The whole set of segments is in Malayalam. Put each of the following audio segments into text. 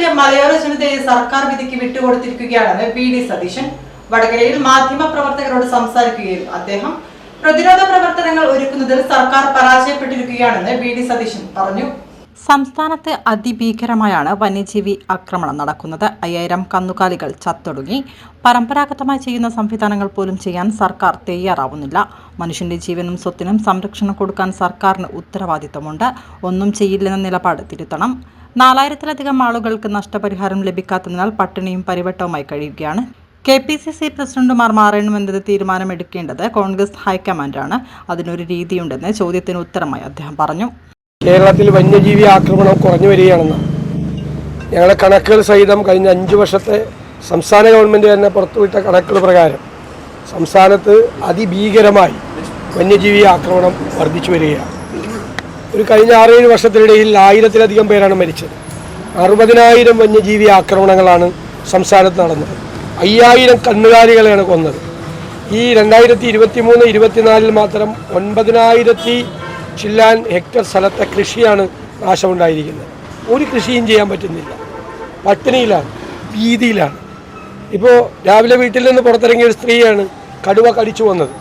മൂല്യം മലയോര ജനതയെ സർക്കാർ വിധിക്ക് വിട്ടുകൊടുത്തിരിക്കുകയാണെന്ന് വി ഡി സതീശൻ. വടകരയിൽ മാധ്യമ പ്രവർത്തകരോട് സംസാരിക്കുകയും അദ്ദേഹം പ്രതിരോധ പ്രവർത്തനങ്ങൾ ഒരുക്കുന്നതിൽ സർക്കാർ പരാജയപ്പെട്ടിരിക്കുകയാണെന്ന് വി ഡി സതീശൻ പറഞ്ഞു. സംസ്ഥാനത്ത് അതിഭീകരമായാണ് വന്യജീവി ആക്രമണം നടക്കുന്നത്. അയ്യായിരം കന്നുകാലികൾ ചത്തൊടുങ്ങി. പരമ്പരാഗതമായി ചെയ്യുന്ന സംവിധാനങ്ങൾ പോലും ചെയ്യാൻ സർക്കാർ തയ്യാറാവുന്നില്ല. മനുഷ്യന്റെ ജീവനും സ്വത്തിനും സംരക്ഷണം കൊടുക്കാൻ സർക്കാരിന് ഉത്തരവാദിത്തമുണ്ട്. ഒന്നും ചെയ്യില്ലെന്ന നിലപാട് തിരുത്തണം. നാലായിരത്തിലധികം ആളുകൾക്ക് നഷ്ടപരിഹാരം ലഭിക്കാത്തതിനാൽ പട്ടിണിയും പരിവട്ടവുമായി കഴിയുകയാണ്. കെ പി സി സി പ്രസിഡന്റുമാർ മാറണമെന്നത് തീരുമാനമെടുക്കേണ്ടത് കോൺഗ്രസ് ഹൈക്കമാൻഡാണ്. അതിനൊരു രീതിയുണ്ടെന്ന് ചോദ്യത്തിന് ഉത്തരമായി അദ്ദേഹം പറഞ്ഞു. കേരളത്തിൽ വന്യജീവി ആക്രമണം കുറഞ്ഞു വരികയാണെന്ന്. ഞങ്ങളെ കണക്കുകൾ സഹിതം കഴിഞ്ഞ അഞ്ച് വർഷത്തെ സംസ്ഥാന ഗവൺമെന്റ് തന്നെ പുറത്തുവിട്ട കണക്കുകൾ പ്രകാരം സംസ്ഥാനത്ത് അതിഭീകരമായി വന്യജീവി ആക്രമണം വർദ്ധിച്ചു വരികയാണ്. ഒരു കഴിഞ്ഞ ആറേഴ് വർഷത്തിനിടയിൽ ആയിരത്തിലധികം പേരാണ് മരിച്ചത്. അറുപതിനായിരം വന്യജീവി ആക്രമണങ്ങളാണ് സംസ്ഥാനത്ത് നടന്നത്. അയ്യായിരം കന്നുകാലികളെയാണ് കൊന്നത്. ഈ രണ്ടായിരത്തി ഇരുപത്തി മൂന്ന് ഇരുപത്തിനാലിൽ മാത്രം ഒൻപതിനായിരത്തി ചില്ലാൻ ഹെക്ടർ സ്ഥലത്തെ കൃഷിയാണ് നാശമുണ്ടായിരിക്കുന്നത്. ഒരു കൃഷിയും ചെയ്യാൻ പറ്റുന്നില്ല. പട്ടിണിയിലാണ് ഭീതിയിലാണ്. ഇപ്പോൾ രാവിലെ വീട്ടിൽ നിന്ന് പുറത്തിറങ്ങിയ ഒരു സ്ത്രീയാണ് കടുവ കടിച്ചു വന്നത്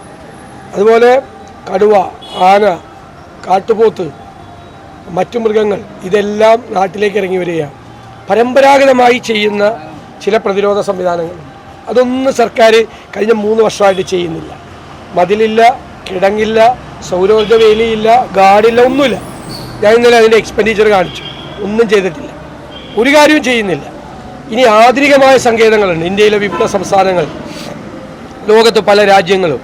അതുപോലെ കടുവ ആന കാട്ടുപോത്ത് മറ്റു മൃഗങ്ങൾ ഇതെല്ലാം നാട്ടിലേക്ക് ഇറങ്ങി വരികയാണ് പരമ്പരാഗതമായി ചെയ്യുന്ന ചില പ്രതിരോധ സംവിധാനങ്ങൾ. അതൊന്നും സർക്കാർ കഴിഞ്ഞ മൂന്ന് വർഷമായിട്ട് ചെയ്യുന്നില്ല. മതിലില്ല കിടങ്ങില്ല സൗരോർജ വേലിയില്ല ഗാർഡില്ല ഒന്നുമില്ല. ഞാൻ ഇന്നലെ അതിന്റെ എക്സ്പെൻഡിച്ചർ കാണിച്ചു. ഒന്നും ചെയ്തിട്ടില്ല. ഒരു കാര്യവും ചെയ്യുന്നില്ല. ഇനി ആധുനികമായ സങ്കേതങ്ങളുണ്ട്. ഇന്ത്യയിലെ വിവിധ സംസ്ഥാനങ്ങൾ ലോകത്ത് പല രാജ്യങ്ങളും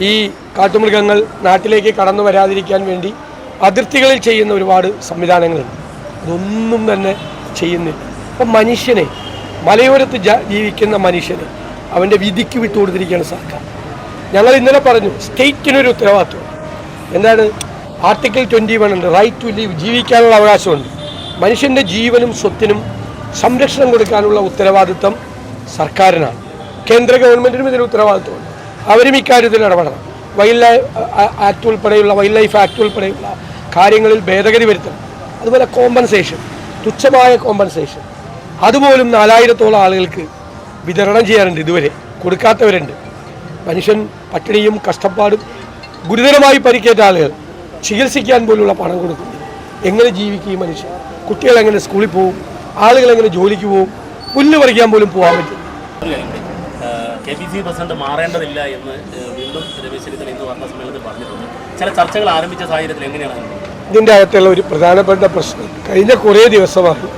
ഈ കാട്ടുമൃഗങ്ങൾ നാട്ടിലേക്ക് കടന്നു വരാതിരിക്കാൻ വേണ്ടി അതിർത്തികളിൽ ചെയ്യുന്ന ഒരുപാട് സംവിധാനങ്ങളുണ്ട്. അതൊന്നും തന്നെ ചെയ്യുന്നില്ല. അപ്പം മനുഷ്യനെ മലയോരത്ത് ജീവിക്കുന്ന മനുഷ്യനെ അവന്റെ വിധിക്ക് വിട്ടുകൊടുത്തിരിക്കുകയാണ് സർക്കാർ. ഞങ്ങൾ ഇന്നലെ പറഞ്ഞു സ്റ്റേറ്റിനൊരു ഉത്തരവാദിത്വം. എന്താണ്? ആർട്ടിക്കിൾ ട്വന്റി വൺ ഉണ്ട്. റൈറ്റ് ടു ലീവ് ജീവിക്കാനുള്ള അവകാശമുണ്ട്. മനുഷ്യന്റെ ജീവനും സ്വത്തിനും സംരക്ഷണം കൊടുക്കാനുള്ള ഉത്തരവാദിത്വം സർക്കാരിനാണ്. കേന്ദ്ര ഗവൺമെന്റിനും ഇതിന് ഉത്തരവാദിത്വമുണ്ട്. അവരും ഇക്കാര്യത്തിൽ ഇടപെടണം. വൈൽഡ് ലൈഫ് ആക്ട് ഉൾപ്പെടെയുള്ള വൈൽഡ് ലൈഫ് ആക്ട് ഉൾപ്പെടെയുള്ള കാര്യങ്ങളിൽ ഭേദഗതി വരുത്തണം. അതുപോലെ കോമ്പൻസേഷൻ തുച്ഛമായ കോമ്പൻസേഷൻ അതുപോലും നാലായിരത്തോളം ആളുകൾക്ക് വിതരണം ചെയ്യാറുണ്ട് ഇതുവരെ കൊടുക്കാത്തവരുണ്ട്. മനുഷ്യൻ പട്ടിണിയും കഷ്ടപ്പാടും ഗുരുതരമായി പരിക്കേറ്റ ആളുകൾ ചികിത്സിക്കാൻ പോലുള്ള പണം കൊടുക്കുന്നു. എങ്ങനെ ജീവിക്കും ഈ മനുഷ്യൻ? കുട്ടികൾ എങ്ങനെ സ്കൂളിൽ പോകും ആളുകൾ എങ്ങനെ ജോലിക്ക് പോകും പുല്ല് പറിക്കാൻ പോലും പോകാൻ പറ്റും കെ പി സി പ്രസിഡന്റ് മാറേണ്ടതില്ല എന്ന് വീണ്ടും രമേശ് ചെന്നിത്തല ഇന്ന് വാർത്താ സമ്മേളനത്തിൽ പറഞ്ഞിട്ടുണ്ട്. ചില ചർച്ചകൾ ആരംഭിച്ച സാഹചര്യത്തിൽ എങ്ങനെയാണ്? ഇതിന്റെ അകത്തുള്ള ഒരു പ്രധാനപ്പെട്ട പ്രശ്നം. കഴിഞ്ഞ കുറേ ദിവസമായി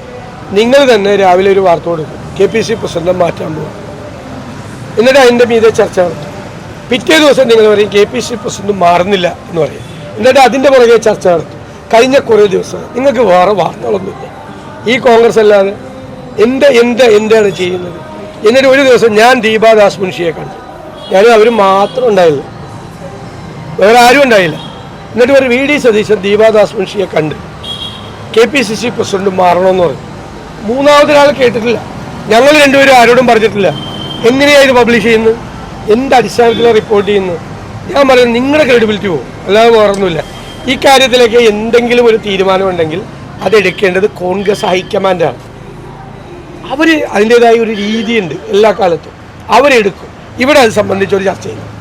നിങ്ങൾ തന്നെ രാവിലെ ഒരു വാർത്ത കൊടുക്കും. കെ പി സി പ്രസിഡന്റ് മാറ്റാൻ പോകും. എന്നിട്ട് അതിന്റെ മീതെ ചർച്ച നടത്തും. പിറ്റേ ദിവസം നിങ്ങൾ പറയും കെ പി സി പ്രസിഡന്റ് മാറുന്നില്ല എന്ന് പറയും. എന്നിട്ട് അതിന്റെ പുറകെ ചർച്ച നടത്തും. കഴിഞ്ഞ കുറേ ദിവസം നിങ്ങൾക്ക് വേറെ വാർത്തകളൊന്നുമില്ല. ഈ കോൺഗ്രസ് അല്ലാതെ എന്ത് എന്ത് എന്താണ് ചെയ്യുന്നത്? എന്നിട്ട് ഒരു ദിവസം ഞാൻ ദീപാദാസ് മുൻഷിയെ കണ്ടു. ഞാനും അവർ മാത്രം ഉണ്ടായില്ല വേറെ ആരും ഉണ്ടായില്ല. എന്നിട്ട് ഒരു വി ഡി സതീശൻ ദീപാദാസ് മുൻഷിയെ കണ്ട്. K P C C president മാറണമെന്ന് പറഞ്ഞു. മൂന്നാമതൊരാൾ കേട്ടിട്ടില്ല. ഞങ്ങൾ രണ്ടുപേരും ആരോടും പറഞ്ഞിട്ടില്ല. എങ്ങനെയാണ് ഇത് പബ്ലിഷ് ചെയ്യുന്നത്? എന്ത് അടിസ്ഥാനത്തിലാണ് റിപ്പോർട്ട് ചെയ്യുന്നത്? ഞാൻ പറയുന്നത് നിങ്ങളുടെ ക്രെഡിബിലിറ്റി പോകും അല്ലാതെ വേറൊന്നുമില്ല ഈ കാര്യത്തിലേക്ക് എന്തെങ്കിലും ഒരു തീരുമാനമുണ്ടെങ്കിൽ അതെടുക്കേണ്ടത് കോൺഗ്രസ് ഹൈക്കമാൻഡാണ് അവർ അതിന്റെതായ ഒരു രീതിയുണ്ട് എല്ലാ കാലത്തും. അവരെടുക്കും. ഇവിടെ അത് സംബന്ധിച്ചൊരു ചർച്ച ചെയ്യും